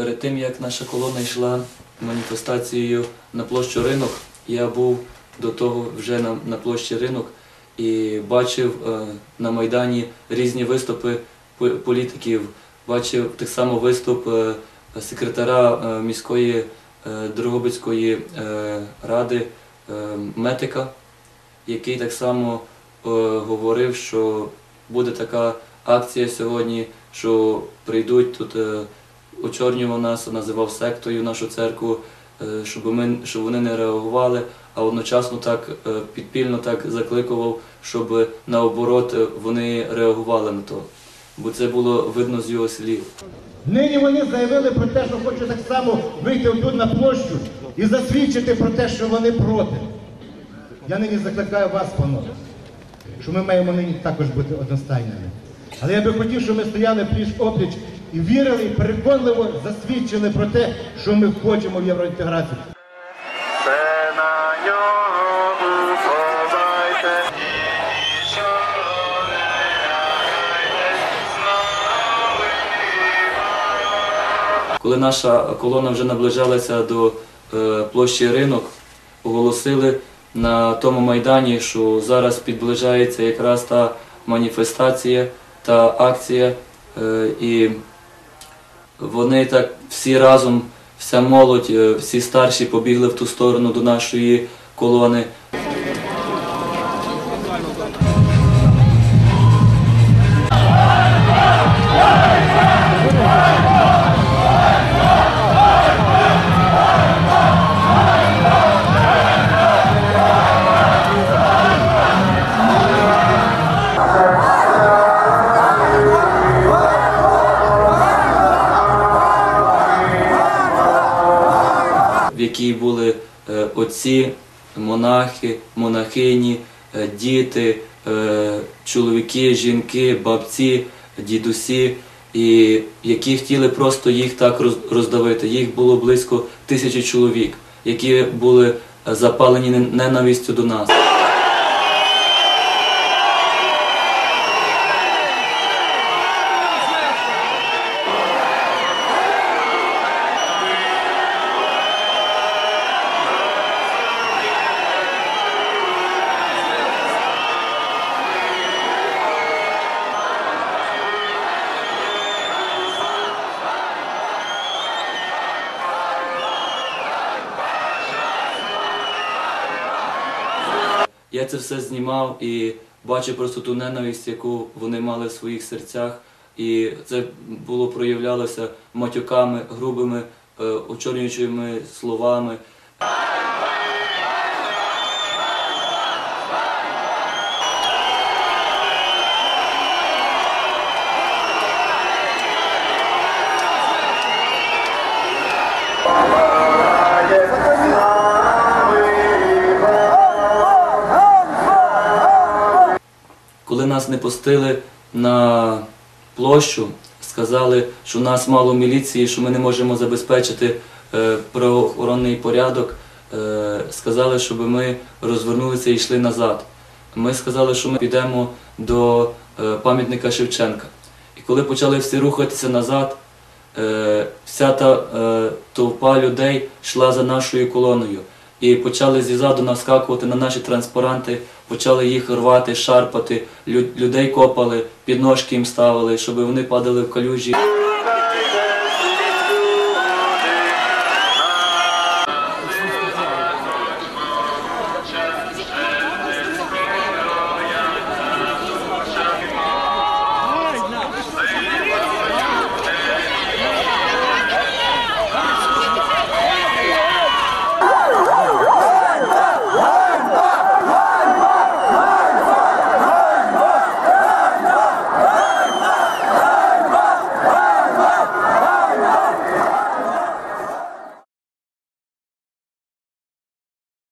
Перед тим як наша колона йшла маніфестацією на площу ринок, я був до того вже на, на площі ринок і бачив е, на Майдані різні виступи політиків. Бачив так само виступ е, секретаря е, міської е, Дрогобицької е, ради е, Метика, який так само е, говорив, що буде така акція сьогодні, що прийдуть тут, е, очорнював нас, називав сектою нашу церкву, е, щоб, ми, щоб вони не реагували, а одночасно так е, підпільно так закликував, щоб наоборот вони реагували на то. Бо це було видно з його слів. Нині вони заявили про те, що хочуть так само вийти тут на площу і засвідчити про те, що вони проти. Я нині закликаю вас, панове, що ми маємо нині також бути одностайними. Але я би хотів, щоб ми стояли пліч опліч і вірили, і переконливо засвідчили про те, що ми хочемо в євроінтеграцію. Все на нього уповайте. Коли наша колона вже наближалася до е, площі ринок, оголосили на тому майдані, що зараз підближається якраз та маніфестація, та акція, е, і вони так всі разом, вся молодь, е, всі старші побігли в ту сторону до нашої колони. Якій були е, отці, монахи, монахині, е, діти, е, чоловіки, жінки, бабці, дідусі, і які хотіли просто їх так роздавити. Їх було близько тисячі чоловік, які були запалені нен- ненавистю до нас. Я це все знімав і бачив просто ту ненависть, яку вони мали в своїх серцях. І це було проявлялося матюками, грубими, е, очорнюючими словами. Коли нас не пустили на площу, сказали, що в нас мало міліції, що ми не можемо забезпечити е, правоохоронний порядок. Е, сказали, щоб ми розвернулися і йшли назад. Ми сказали, що ми підемо до е, пам'ятника Шевченка. І коли почали всі рухатися назад, вся та товпа людей йшла за нашою колоною. І почали зізаду наскакувати на наші транспаранти, почали їх рвати, шарпати, лю- людей копали, підножки їм ставили, щоб вони падали в калюжі.